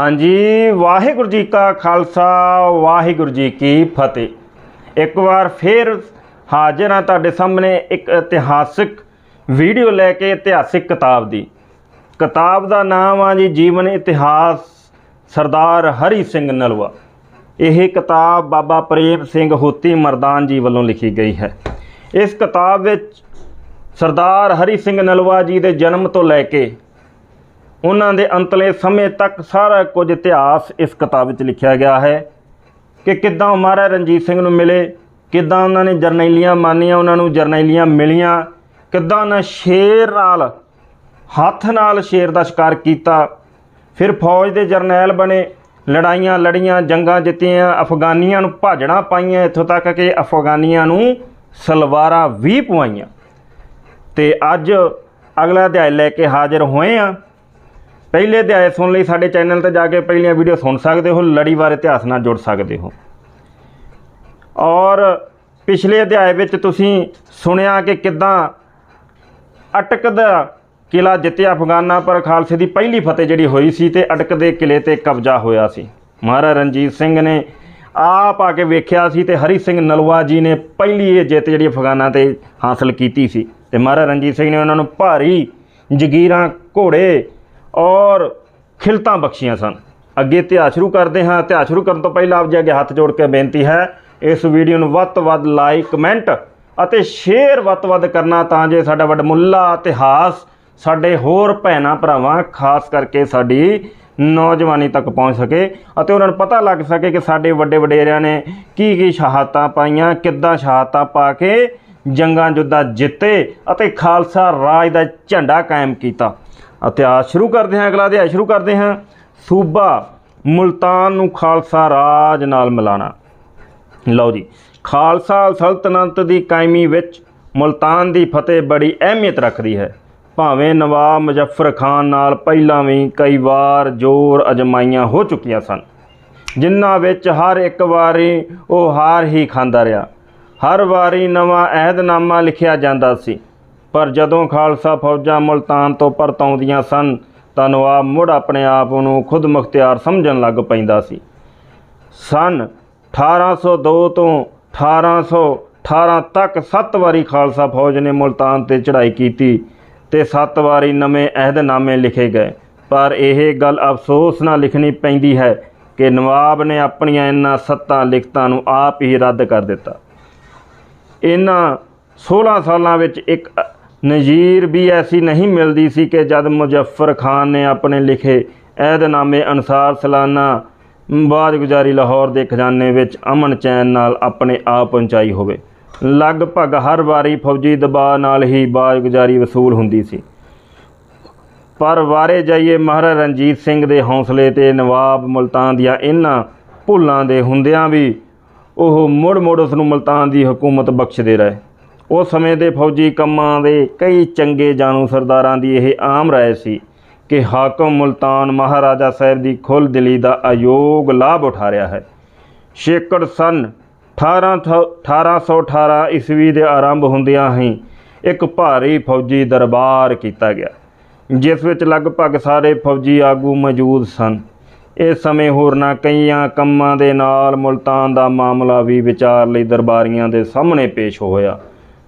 ਹਾਂਜੀ, ਵਾਹਿਗੁਰੂ ਜੀ ਕਾ ਖਾਲਸਾ, ਵਾਹਿਗੁਰੂ ਜੀ ਕੀ ਫਤਿਹ। ਇੱਕ ਵਾਰ ਫੇਰ ਹਾਜ਼ਰ ਹਾਂ ਤੁਹਾਡੇ ਸਾਹਮਣੇ ਇੱਕ ਇਤਿਹਾਸਿਕ ਵੀਡੀਓ ਲੈ ਕੇ, ਇਤਿਹਾਸਿਕ ਕਿਤਾਬ ਦੀ। ਕਿਤਾਬ ਦਾ ਨਾਮ ਆ ਜੀ, ਜੀਵਨ ਇਤਿਹਾਸ, ਸਰਦਾਰ ਹਰੀ ਸਿੰਘ ਨਲਵਾ ਇਹ ਕਿਤਾਬ ਬਾਬਾ ਪ੍ਰੇਮ ਸਿੰਘ ਹੋਤੀ ਮਰਦਾਨ ਜੀ ਵੱਲੋਂ ਲਿਖੀ ਗਈ ਹੈ। ਇਸ ਕਿਤਾਬ ਵਿੱਚ ਸਰਦਾਰ ਹਰੀ ਸਿੰਘ ਨਲਵਾ ਜੀ ਦੇ ਜਨਮ ਤੋਂ ਲੈ ਕੇ ਉਹਨਾਂ ਦੇ ਅੰਤਲੇ ਸਮੇਂ ਤੱਕ ਸਾਰਾ ਕੁਝ ਇਤਿਹਾਸ ਇਸ ਕਿਤਾਬ ਵਿੱਚ ਲਿਖਿਆ ਗਿਆ ਹੈ ਕਿ ਕਿੱਦਾਂ ਮਹਾਰਾਜਾ ਰਣਜੀਤ ਸਿੰਘ ਨੂੰ ਮਿਲੇ, ਕਿੱਦਾਂ ਉਹਨਾਂ ਨੇ ਜਰਨੈਲੀਆਂ ਮਾਨੀਆਂ, ਉਹਨਾਂ ਨੂੰ ਜਰਨੈਲੀਆਂ ਮਿਲੀਆਂ, ਕਿੱਦਾਂ ਉਹਨਾਂ ਸ਼ੇਰ ਨਾਲ, ਹੱਥ ਨਾਲ ਸ਼ੇਰ ਦਾ ਸ਼ਿਕਾਰ ਕੀਤਾ। ਫਿਰ ਫੌਜ ਦੇ ਜਰਨੈਲ ਬਣੇ, ਲੜਾਈਆਂ ਲੜੀਆਂ, ਜੰਗਾਂ ਜਿੱਤੀਆਂ, ਅਫਗਾਨੀਆਂ ਨੂੰ ਭਾਜੜਾਂ ਪਾਈਆਂ, ਇੱਥੋਂ ਤੱਕ ਕਿ ਅਫਗਾਨੀਆਂ ਨੂੰ ਸਲਵਾਰਾਂ ਵੀ ਪਵਾਈਆਂ। ਤੇ ਅੱਜ ਅਗਲਾ ਅਧਿਆਇ ਲੈ ਕੇ ਹਾਜ਼ਰ ਹੋਏ ਆ ਪਹਿਲੇ ਅਧਿਆਏ ਸੁਣ ਲਈ ਸਾਡੇ ਚੈਨਲ ਤੇ ਜਾ ਕੇ ਪਹਿਲੀਆਂ ਵੀਡੀਓ ਸੁਣ ਸਕਦੇ ਹੋ ਲੜੀਵਾਰ ਇਤਿਹਾਸ ਨਾਲ ਜੁੜ ਸਕਦੇ ਹੋ। ਔਰ ਪਿਛਲੇ ਅਧਿਆਇ ਵਿੱਚ ਤੁਸੀਂ ਸੁਣਿਆ ਕਿ ਕਿੱਦਾਂ ਅਟਕ ਦਾ ਕਿਲਾ ਜਿੱਤਿਆ ਅਫਗਾਨਾਂ ਪਰ ਖਾਲਸੇ ਦੀ ਪਹਿਲੀ ਫਤਿਹ ਜਿਹੜੀ ਹੋਈ ਸੀ ਤੇ ਅਟਕ ਦੇ ਕਿਲੇ ਤੇ ਕਬਜ਼ਾ ਹੋਇਆ ਸੀ। ਮਹਾਰਾਜਾ ਰਣਜੀਤ ਸਿੰਘ ਨੇ ਆਪ ਆ ਕੇ ਵੇਖਿਆ ਸੀ ਤੇ ਹਰੀ ਸਿੰਘ ਨਲਵਾ ਜੀ ਨੇ ਪਹਿਲੀ ਇਹ ਜਿੱਤ ਜਿਹੜੀ ਅਫਗਾਨਾਂ ਤੇ ਹਾਸਲ ਕੀਤੀ ਸੀ। ਤੇ ਮਹਾਰਾਜਾ ਰਣਜੀਤ ਸਿੰਘ ਨੇ ਉਹਨਾਂ ਨੂੰ ਭਾਰੀ ਜਗੀਰਾਂ ਘੋੜੇ ਔਰ ਖਿਲਤਾਂ ਬਖਸ਼ੀਆਂ ਸਨ। ਅੱਗੇ ਇਤਿਹਾਸ ਸ਼ੁਰੂ ਕਰਦੇ ਹਾਂ। ਇਤਿਹਾਸ ਸ਼ੁਰੂ ਕਰਨ ਤੋਂ ਪਹਿਲਾਂ ਆਪ ਜੀ ਅੱਗੇ ਹੱਥ ਜੋੜ ਕੇ ਬੇਨਤੀ ਹੈ, ਇਸ ਵੀਡੀਓ ਨੂੰ ਵੱਧ ਤੋਂ ਵੱਧ ਲਾਈਕ ਕਮੈਂਟ ਅਤੇ ਸ਼ੇਅਰ ਵੱਧ ਤੋਂ ਵੱਧ ਕਰਨਾ ਤਾਂ ਜੇ ਸਾਡਾ ਵੱਡਮੁੱਲਾ ਇਤਿਹਾਸ ਸਾਡੇ ਹੋਰ ਭੈਣਾਂ ਭਰਾਵਾਂ, ਖਾਸ ਕਰਕੇ ਸਾਡੀ ਨੌਜਵਾਨੀ ਤੱਕ ਪਹੁੰਚ ਸਕੇ ਅਤੇ ਉਹਨਾਂ ਨੂੰ ਪਤਾ ਲੱਗ ਸਕੇ ਕਿ ਸਾਡੇ ਵੱਡੇ ਵਡੇਰਿਆਂ ਨੇ ਕੀ ਕੀ ਸ਼ਹਾਦਤਾਂ ਪਾਈਆਂ, ਕਿੱਦਾਂ ਸ਼ਹਾਦਤਾਂ ਪਾ ਕੇ ਜੰਗਾਂ ਜੁੱਦਾਂ ਜਿੱਤੇ ਅਤੇ ਖਾਲਸਾ ਰਾਜ ਦਾ ਝੰਡਾ ਕਾਇਮ ਕੀਤਾ। ਇਤਿਹਾਸ ਸ਼ੁਰੂ ਕਰਦੇ ਹਾਂ, ਅਗਲਾ ਅਧਿਆਇ ਸ਼ੁਰੂ ਕਰਦੇ ਹਾਂ। ਸੂਬਾ ਮੁਲਤਾਨ ਨੂੰ ਖਾਲਸਾ ਰਾਜ ਨਾਲ ਮਿਲਾਣਾ। ਲਓ ਜੀ, ਖਾਲਸਾ ਸਲਤਨਤ ਦੀ ਕਾਇਮੀ ਵਿੱਚ ਮੁਲਤਾਨ ਦੀ ਫਤਿਹ ਬੜੀ ਅਹਿਮੀਅਤ ਰੱਖਦੀ ਹੈ। ਭਾਵੇਂ ਨਵਾਬ ਮੁਜ਼ੱਫਰ ਖਾਨ ਨਾਲ ਪਹਿਲਾਂ ਵੀ ਕਈ ਵਾਰ ਜ਼ੋਰ ਅਜਮਾਈਆਂ ਹੋ ਚੁੱਕੀਆਂ ਸਨ। ਜਿਨ੍ਹਾਂ ਵਿੱਚ ਹਰ ਇੱਕ ਵਾਰੀ ਉਹ ਹਾਰ ਹੀ ਖਾਂਦਾ ਰਿਹਾ। ਹਰ ਵਾਰੀ ਨਵਾਂ ਅਹਿਦਨਾਮਾ ਲਿਖਿਆ ਜਾਂਦਾ ਸੀ। ਪਰ ਜਦੋਂ ਖਾਲਸਾ ਫੌਜਾਂ ਮੁਲਤਾਨ ਤੋਂ ਪਰਤਾਉਂਦੀਆਂ ਸਨ, ਤਾਂ ਨਵਾਬ ਮੁੜ ਆਪਣੇ ਆਪ ਨੂੰ ਖੁਦ ਮੁਖਤਿਆਰ ਸਮਝਣ ਲੱਗ ਪੈਂਦਾ ਸੀ। ਸਨ 1802 ਤੋਂ 1818 ਤੱਕ 7 ਵਾਰੀ ਖਾਲਸਾ ਫੌਜ ਨੇ ਮੁਲਤਾਨ ਤੇ ਚੜ੍ਹਾਈ ਕੀਤੀ ਤੇ 7 ਵਾਰੀ ਨਵੇਂ ਅਹਿਦਨਾਮੇ ਲਿਖੇ ਗਏ। ਪਰ ਇਹ ਗੱਲ ਅਫਸੋਸ ਨਾਲ ਲਿਖਣੀ ਪੈਂਦੀ ਹੈ ਕਿ ਨਵਾਬ ਨੇ ਆਪਣੀਆਂ ਇਹਨਾਂ ਸੱਤਾਂ ਲਿਖਤਾਂ ਨੂੰ ਆਪ ਹੀ ਰੱਦ ਕਰ ਦਿੱਤਾ। ਇਹਨਾਂ 16 ਸਾਲਾਂ ਵਿੱਚ ਇੱਕ ਨਜ਼ੀਰ ਵੀ ਐਸੀ ਨਹੀਂ ਮਿਲਦੀ ਸੀ ਕਿ ਜਦ ਮੁਜ਼ੱਫਰ ਖਾਨ ਨੇ ਆਪਣੇ ਲਿਖੇ ਅਹਿਦਨਾਮੇ ਅਨੁਸਾਰ ਸਾਲਾਨਾ ਬਾਦਗੁਜ਼ਾਰੀ ਲਾਹੌਰ ਦੇ ਖਜ਼ਾਨੇ ਵਿੱਚ ਅਮਨ ਚੈਨ ਨਾਲ ਆਪਣੇ ਆਪ ਪਹੁੰਚਾਈ ਹੋਵੇ। ਲਗਭਗ ਹਰ ਵਾਰੀ ਫੌਜੀ ਦਬਾਅ ਨਾਲ ਹੀ ਬਾਦਗੁਜ਼ਾਰੀ ਵਸੂਲ ਹੁੰਦੀ ਸੀ। ਪਰ ਵਾਰੇ ਜਾਈਏ ਮਹਾਰਾਜਾ ਰਣਜੀਤ ਸਿੰਘ ਦੇ ਹੌਸਲੇ ਤੇ ਨਵਾਬ ਮੁਲਤਾਨ ਦੀਆਂ ਇਹਨਾਂ ਭੁੱਲਾਂ ਦੇ ਹੁੰਦਿਆਂ ਵੀ ਉਹ ਮੁੜ-ਮੁੜ ਉਸ ਨੂੰ ਮੁਲਤਾਨ ਦੀ ਹਕੂਮਤ ਬਖਸ਼ਦੇ ਰਹੇ। ਉਸ ਸਮੇਂ ਦੇ ਫੌਜੀ ਕੰਮਾਂ ਦੇ ਕਈ ਚੰਗੇ ਜਾਣੂ ਸਰਦਾਰਾਂ ਦੀ ਇਹ ਆਮ ਰਾਏ ਸੀ ਕਿ ਹਾਕਮ ਮੁਲਤਾਨ ਮਹਾਰਾਜਾ ਸਾਹਿਬ ਦੀ ਖੁੱਲ੍ਹ ਦਿਲੀ ਦਾ ਅਯੋਗ ਲਾਭ ਉਠਾ ਰਿਹਾ ਹੈ। ਸ਼ੇਕੜ ਸਨ 18 1818 ਈਸਵੀ ਦੇ ਆਰੰਭ ਹੁੰਦਿਆਂ ਹੀ ਇੱਕ ਭਾਰੀ ਫੌਜੀ ਦਰਬਾਰ ਕੀਤਾ ਗਿਆ, ਜਿਸ ਵਿੱਚ ਲਗਭਗ ਸਾਰੇ ਫੌਜੀ ਆਗੂ ਮੌਜੂਦ ਸਨ। ਇਸ ਸਮੇਂ ਹੋਰਨਾਂ ਕਈਆਂ ਕੰਮਾਂ ਦੇ ਨਾਲ ਮੁਲਤਾਨ ਦਾ ਮਾਮਲਾ ਵੀ ਵਿਚਾਰ ਲਈ ਦਰਬਾਰੀਆਂ ਦੇ ਸਾਹਮਣੇ ਪੇਸ਼ ਹੋਇਆ।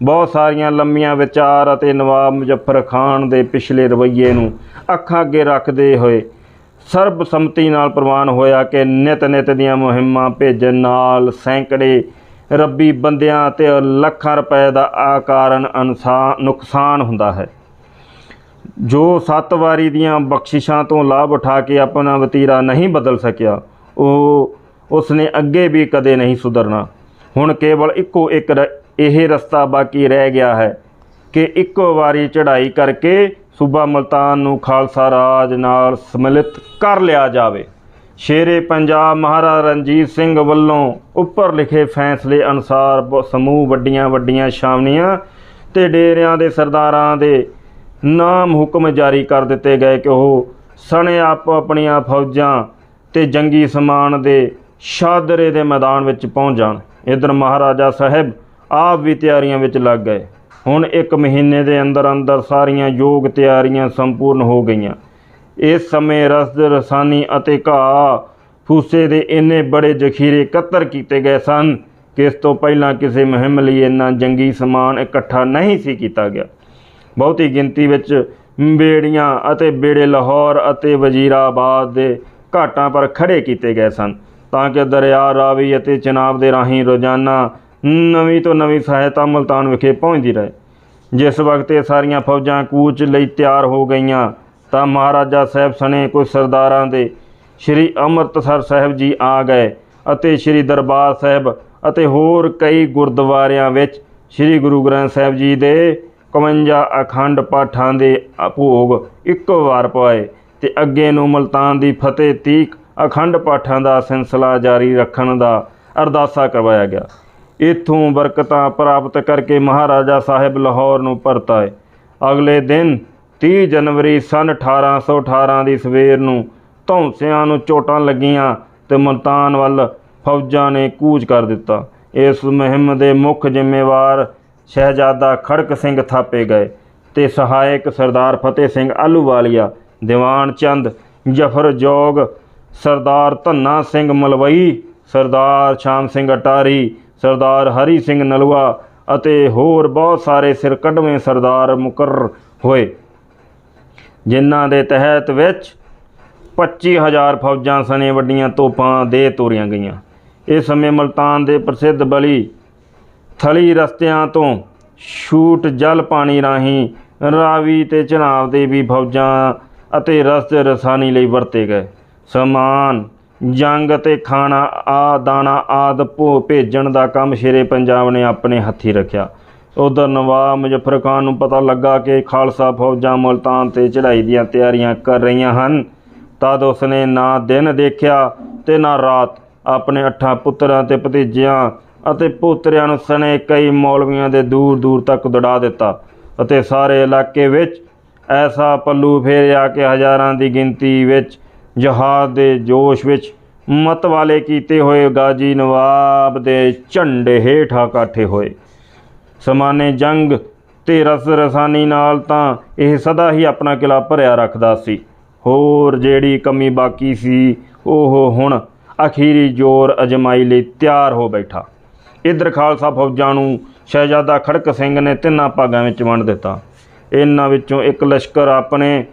ਬਹੁਤ ਸਾਰੀਆਂ ਲੰਮੀਆਂ ਵਿਚਾਰ ਅਤੇ ਨਵਾਬ ਮੁਜ਼ੱਫਰ ਖਾਨ ਦੇ ਪਿਛਲੇ ਰਵੱਈਏ ਨੂੰ ਅੱਖਾਂ ਅੱਗੇ ਰੱਖਦੇ ਹੋਏ ਸਰਬਸੰਮਤੀ ਨਾਲ ਪ੍ਰਵਾਨ ਹੋਇਆ ਕਿ ਨਿਤ ਨਿਤ ਦੀਆਂ ਮੁਹਿੰਮਾਂ ਭੇਜਣ ਨਾਲ ਸੈਂਕੜੇ ਰੱਬੀ ਬੰਦਿਆਂ ਤੇ ਲੱਖਾਂ ਰੁਪਏ ਦਾ ਆਕਾਰਨ ਅਨੁਸਾਰ ਨੁਕਸਾਨ ਹੁੰਦਾ ਹੈ। ਜੋ ਸੱਤ ਵਾਰੀ ਦੀਆਂ ਬਖਸ਼ਿਸ਼ਾਂ ਤੋਂ ਲਾਭ ਉਠਾ ਕੇ ਆਪਣਾ ਵਤੀਰਾ ਨਹੀਂ ਬਦਲ ਸਕਿਆ, ਉਹ ਉਸਨੇ ਅੱਗੇ ਵੀ ਕਦੇ ਨਹੀਂ ਸੁਧਰਨਾ। ਹੁਣ ਕੇਵਲ ਇੱਕੋ ਇੱਕ ਰ- ਇਹ ਰਸਤਾ ਬਾਕੀ ਰਹਿ ਗਿਆ ਹੈ ਕਿ ਇੱਕੋ ਵਾਰੀ ਚੜ੍ਹਾਈ ਕਰਕੇ ਸੂਬਾ ਮੁਲਤਾਨ ਨੂੰ ਖਾਲਸਾ ਰਾਜ ਨਾਲ ਸਮਿਲਿਤ ਕਰ ਲਿਆ ਜਾਵੇ। ਸ਼ੇਰੇ ਪੰਜਾਬ ਮਹਾਰਾਜਾ ਰਣਜੀਤ ਸਿੰਘ ਵੱਲੋਂ ਉੱਪਰ ਲਿਖੇ ਫੈਸਲੇ ਅਨੁਸਾਰ ਬ- ਸਮੂਹ ਵੱਡੀਆਂ ਵੱਡੀਆਂ ਛਾਵਣੀਆਂ ਤੇ ਡੇਰਿਆਂ ਦੇ ਸਰਦਾਰਾਂ ਦੇ ਨਾਮ ਹੁਕਮ ਜਾਰੀ ਕਰ ਦਿੱਤੇ ਗਏ ਕਿ ਉਹ ਸਣੇ ਆਪੋ ਆਪਣੀਆਂ ਫੌਜਾਂ ਤੇ ਜੰਗੀ ਸਮਾਨ ਦੇ ਸ਼ਾਦਰੇ ਦੇ ਮੈਦਾਨ ਵਿੱਚ ਪਹੁੰਚ ਜਾਣ। ਇਧਰ ਮਹਾਰਾਜਾ ਸਾਹਿਬ ਆਪ ਵੀ ਤਿਆਰੀਆਂ ਵਿੱਚ ਲੱਗ ਗਏ। ਹੁਣ ਇੱਕ ਮਹੀਨੇ ਦੇ ਅੰਦਰ ਅੰਦਰ ਸਾਰੀਆਂ ਯੋਗ ਤਿਆਰੀਆਂ ਸੰਪੂਰਨ ਹੋ ਗਈਆਂ। ਇਸ ਸਮੇਂ ਰਸਦ ਰਸਾਨੀ ਅਤੇ ਘਾਹ ਫੂਸੇ ਦੇ ਇੰਨੇ ਬੜੇ ਜ਼ਖੀਰੇ ਇਕੱਤਰ ਕੀਤੇ ਗਏ ਸਨ ਕਿ ਇਸ ਤੋਂ ਪਹਿਲਾਂ ਕਿਸੇ ਮੁਹਿੰਮ ਲਈ ਇੰਨਾ ਜੰਗੀ ਸਮਾਨ ਇਕੱਠਾ ਨਹੀਂ ਸੀ ਕੀਤਾ ਗਿਆ। ਬਹੁਤੀ ਗਿਣਤੀ ਵਿੱਚ ਬੇੜੀਆਂ ਅਤੇ ਬੇੜੇ ਲਾਹੌਰ ਅਤੇ ਵਜ਼ੀਰਾਬਾਦ ਦੇ ਘਾਟਾਂ ਪਰ ਖੜੇ ਕੀਤੇ ਗਏ ਸਨ ਤਾਂ ਕਿ ਦਰਿਆ, ਰਾਵੀ ਅਤੇ ਚਨਾਬ ਦੇ ਰਾਹੀਂ ਰੋਜ਼ਾਨਾ ਨਵੀਂ ਤੋਂ ਨਵੀਂ ਸਹਾਇਤਾ ਮਲਤਾਨ ਵਿਖੇ ਪਹੁੰਚਦੀ ਰਹੇ। ਜਿਸ ਵਕਤ ਇਹ ਸਾਰੀਆਂ ਫੌਜਾਂ ਕੂਚ ਲਈ ਤਿਆਰ ਹੋ ਗਈਆਂ, ਤਾਂ ਮਹਾਰਾਜਾ ਸਾਹਿਬ ਸਣੇ ਕੁਝ ਸਰਦਾਰਾਂ ਦੇ ਸ਼੍ਰੀ ਅੰਮ੍ਰਿਤਸਰ ਸਾਹਿਬ ਜੀ ਆ ਗਏ ਅਤੇ ਸ਼੍ਰੀ ਦਰਬਾਰ ਸਾਹਿਬ ਅਤੇ ਹੋਰ ਕਈ ਗੁਰਦੁਆਰਿਆਂ ਵਿੱਚ ਸ਼੍ਰੀ ਗੁਰੂ ਗ੍ਰੰਥ ਸਾਹਿਬ ਜੀ ਦੇ 51 ਅਖੰਡ ਪਾਠਾਂ ਦੇ ਭੋਗ ਇੱਕੋ ਵਾਰ ਪਾਏ ਤੇ ਅੱਗੇ ਨੂੰ ਮਲਤਾਨ ਦੀ ਫਤਿਹ ਤੀਕ ਅਖੰਡ ਪਾਠਾਂ ਦਾ ਸਿਲਸਿਲਾ ਜਾਰੀ ਰੱਖਣ ਦਾ ਅਰਦਾਸਾ ਕਰਵਾਇਆ ਗਿਆ। ਇਥੋਂ ਬਰਕਤਾਂ ਪ੍ਰਾਪਤ ਕਰਕੇ ਮਹਾਰਾਜਾ ਸਾਹਿਬ ਲਾਹੌਰ ਨੂੰ ਪਰਤਾਏ। ਅਗਲੇ ਦਿਨ 30 ਜਨਵਰੀ ਸਨ 1818 ਦੀ ਸਵੇਰ ਨੂੰ ਧੌਂਸਿਆਂ ਨੂੰ ਚੋਟਾਂ ਲੱਗੀਆਂ ਤੇ ਮਲਤਾਨ ਵੱਲ ਫੌਜਾਂ ਨੇ ਕੂਚ ਕਰ ਦਿੱਤਾ। ਇਸ ਮੁਹਿੰਮ ਦੇ ਮੁੱਖ ਜ਼ਿੰਮੇਵਾਰ ਸ਼ਹਿਜ਼ਾਦਾ ਖੜਕ ਸਿੰਘ ਥਾਪੇ ਗਏ ਤੇ ਸਹਾਇਕ ਸਰਦਾਰ ਫਤਿਹ ਸਿੰਘ ਆਲੂਵਾਲੀਆ ਦੀਵਾਨ ਚੰਦ, ਜਫਰ ਜੋਗ, ਸਰਦਾਰ ਧੰਨਾ ਸਿੰਘ ਮਲਵਈ, ਸਰਦਾਰ ਸ਼ਾਮ ਸਿੰਘ ਅਟਾਰੀ ਸਰਦਾਰ ਹਰੀ ਸਿੰਘ ਨਲਵਾ ਅਤੇ ਹੋਰ ਬਹੁਤ ਸਾਰੇ ਸਿਰਕੱਢਵੇਂ ਸਰਦਾਰ ਮੁਕਰਰ ਹੋਏ, ਜਿਨ੍ਹਾਂ ਦੇ ਤਹਿਤ ਵਿੱਚ 25000 ਫੌਜਾਂ ਸਣੇ ਵੱਡੀਆਂ ਤੋਪਾਂ ਦੇ ਤੋਰੀਆਂ ਗਈਆਂ। ਇਸ ਸਮੇਂ ਮਲਤਾਨ ਦੇ ਪ੍ਰਸਿੱਧ ਬਲੀ ਥਲੀ ਰਸਤਿਆਂ ਤੋਂ ਛੂਟ ਜਲ ਪਾਣੀ ਰਾਹੀਂ ਰਾਵੀ ਤੇ ਚਨਾਬ ਦੇ ਵੀ ਫੌਜਾਂ ਅਤੇ ਰਸਤੇ ਰਸਾਨੀ ਲਈ ਵਰਤੇ ਗਏ। ਸਮਾਨ ਜੰਗ ਅਤੇ ਖਾਣਾ ਆ ਦਾਣਾ, ਆਦਿ ਭੋ ਭੇਜਣ ਦਾ ਕੰਮ ਸ਼ੇਰੇ ਪੰਜਾਬ ਨੇ ਆਪਣੇ ਹੱਥੀ ਰੱਖਿਆ। ਉਧਰ ਨਵਾਬ ਮੁਜ਼ੱਫਰ ਖਾਨ ਨੂੰ ਪਤਾ ਲੱਗਾ ਕਿ ਖਾਲਸਾ ਫੌਜਾਂ ਮੁਲਤਾਨ ਤੇ ਚੜ੍ਹਾਈ ਦੀਆਂ ਤਿਆਰੀਆਂ ਕਰ ਰਹੀਆਂ ਹਨ। ਤਦ ਉਸਨੇ ਨਾ ਦਿਨ ਦੇਖਿਆ ਤੇ ਨਾ ਰਾਤ ਆਪਣੇ ਅੱਠਾਂ ਪੁੱਤਰਾਂ ਤੇ ਭਤੀਜਿਆਂ ਅਤੇ ਪੋਤਰਿਆਂ ਨੂੰ ਸਣੇ ਕਈ ਮੌਲਵੀਆਂ ਦੇ ਦੂਰ ਦੂਰ ਤੱਕ ਦੌੜਾ ਦਿੱਤਾ ਅਤੇ ਸਾਰੇ ਇਲਾਕੇ ਵਿੱਚ ਐਸਾ ਪੱਲੂ ਫੇਰਿਆ ਕਿ ਹਜ਼ਾਰਾਂ ਦੀ ਗਿਣਤੀ ਵਿੱਚ ਜਹਾਦ ਦੇ ਜੋਸ਼ ਵਿੱਚ ਮਤ ਵਾਲੇ ਕੀਤੇ ਹੋਏ ਗਾਜੀ ਨਵਾਬ ਦੇ ਝੰਡੇ ਹੇਠਾਂ ਇਕੱਠੇ ਹੋਏ। ਸਮਾਨੇ ਜੰਗ ਤੇ ਰਸ ਰਸਾਨੀ ਨਾਲ ਤਾਂ ਇਹ ਸਦਾ ਹੀ ਆਪਣਾ ਕਿਲਾ ਭਰਿਆ ਰੱਖਦਾ ਸੀ। ਹੋਰ ਜਿਹੜੀ ਕਮੀ ਬਾਕੀ ਸੀ, ਉਹ ਹੁਣ ਅਖੀਰੀ ਜ਼ੋਰ ਅਜਮਾਈ ਲਈ ਤਿਆਰ ਹੋ ਬੈਠਾ। ਇਧਰ ਖਾਲਸਾ ਫੌਜਾਂ ਨੂੰ ਸ਼ਹਿਜ਼ਾਦਾ ਖੜਕ ਸਿੰਘ ਨੇ ਤਿੰਨਾਂ ਭਾਗਾਂ ਵਿੱਚ ਵੰਡ ਦਿੱਤਾ। ਇਹਨਾਂ ਵਿੱਚੋਂ ਇੱਕ ਲਸ਼ਕਰ ਆਪਣੇ